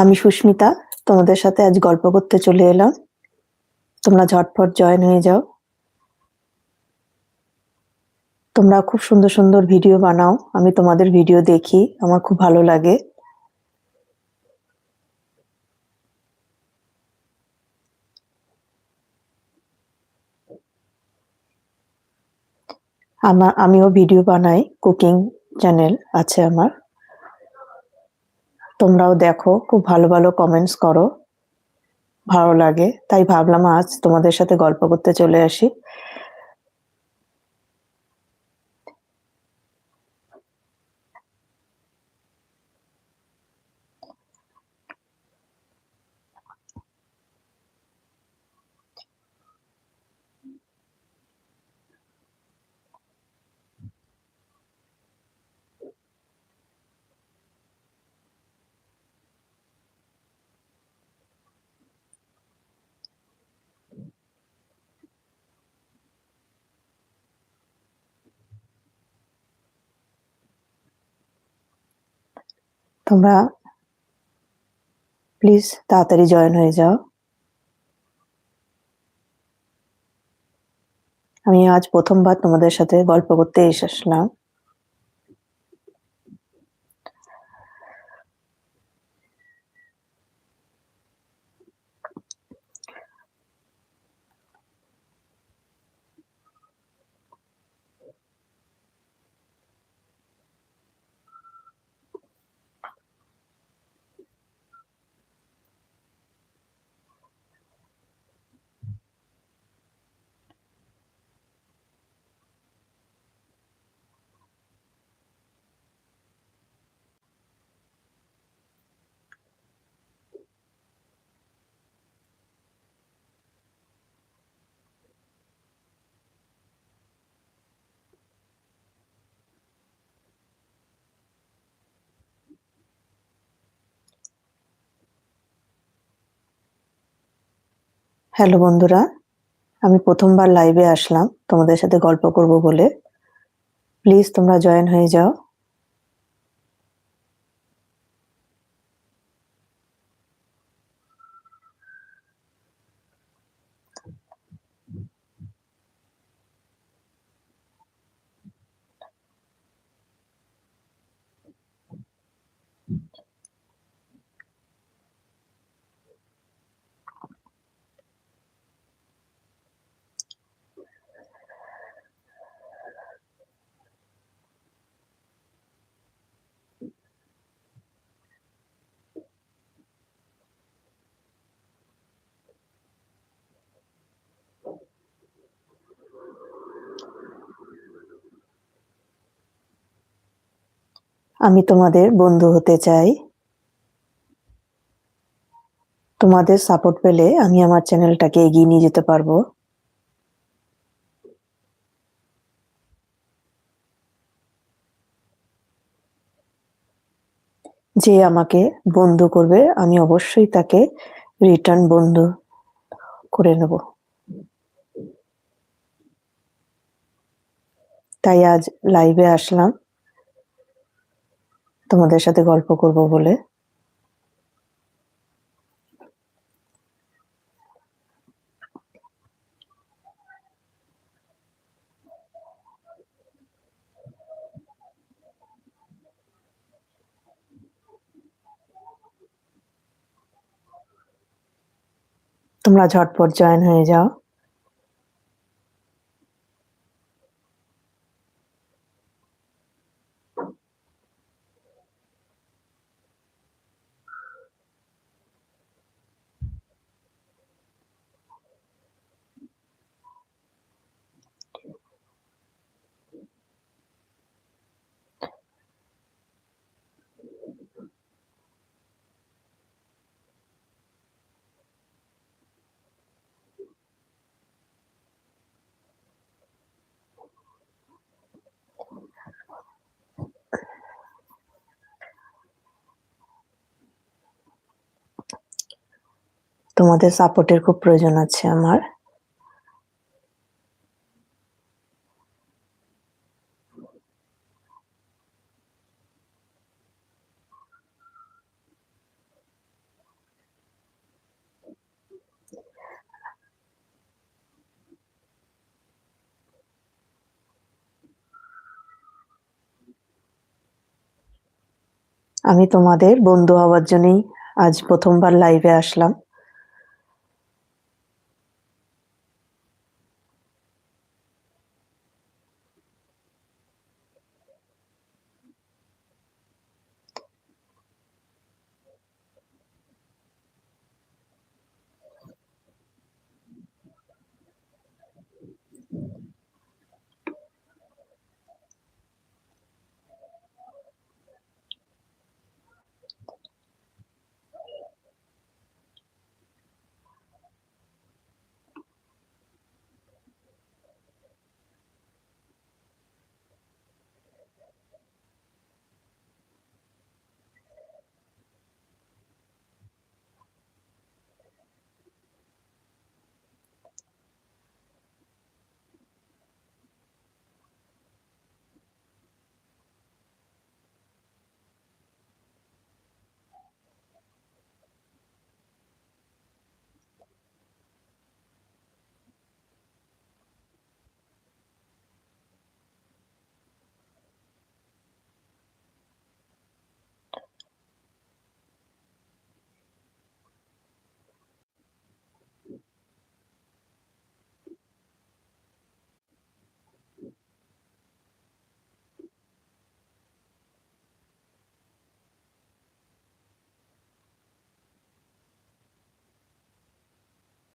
আমি সুস্মিতা, তোমাদের সাথে আজ গল্প করতে চলে এলাম। তোমরা ঝটপট জয়েন হয়ে যাও। তোমরা খুব সুন্দর সুন্দর ভিডিও বানাও, আমি তোমাদের ভিডিও দেখি, আমার খুব ভালো লাগে। আমার আমিও ভিডিও বানাই কুকিং চ্যানেল আছে আমার। তোমরাও দেখো, খুব ভালো ভালো কমেন্টস করো। ভালো লাগে। তাই ভাবলাম আজ তোমাদের সাথে গল্প করতে চলে আসি। তোমরা প্লিজ তাড়াতাড়ি জয়েন হয়ে যাও। আমি আজ প্রথমবার তোমাদের সাথে গল্প করতে এসে আসলাম হ্যালো বন্ধুরা, আমি প্রথমবার লাইভে আসলাম। তোমাদের সাথে গল্প করব বলে। প্লিজ তোমরা জয়েন হয়ে যাও। আমি তোমাদের বন্ধু হতে চাই। তোমাদের সাপোর্ট পেলে আমি আমার চ্যানেলটাকে এগিয়ে নিয়ে যেতে পারব। যে আমাকে বন্ধু করবে, আমি অবশ্যই তাকে রিটার্ন বন্ধু করে নেব। তাই আজ লাইভে আসলাম। তোমাদের সাথে গল্প করব বলে। তোমরা ঝটপট জয়েন হয়ে যাও। তোমাদের সাপোর্টের খুব প্রয়োজন আছে আমার। আমি তোমাদের বন্ধু হওয়ার জন্যই আজ প্রথমবার লাইভে আসলাম।